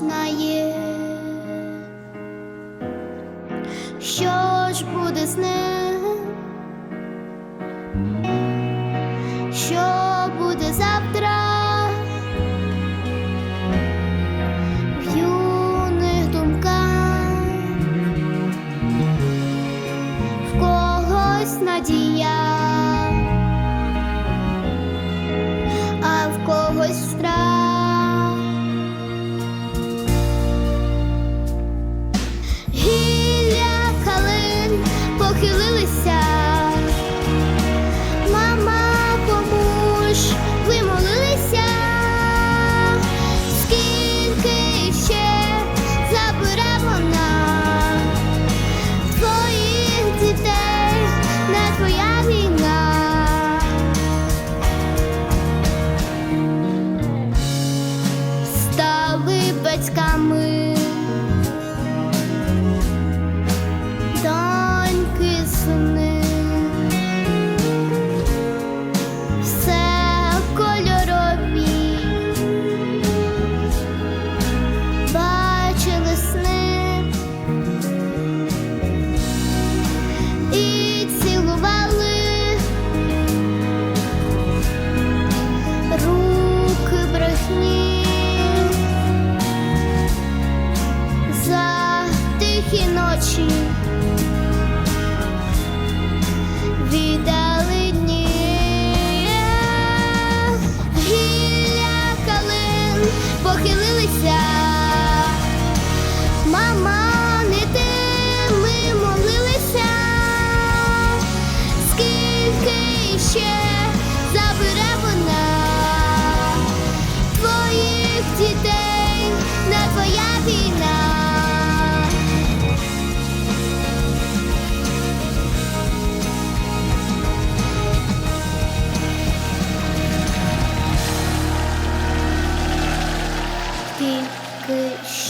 знає, що ж буде з ним, що буде похилилися.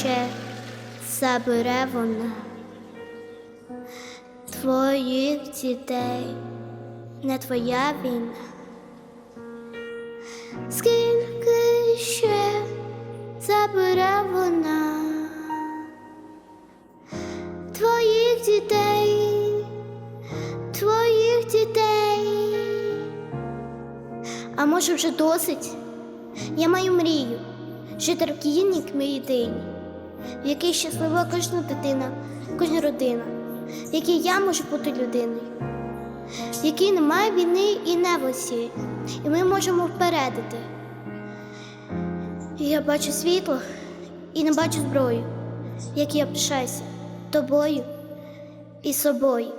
Ще забере вона твоїх дітей, не твоя війна. Скільки ще забере вона твоїх дітей, твоїх дітей. А може вже досить? Я маю мрію країні як ми єдині, в якій щаслива кожна дитина, кожна родина, в якій я можу бути людиною, в якій немає війни і невості, і ми можемо впередити. Я бачу світло і не бачу зброю, як я пишаюся тобою і собою.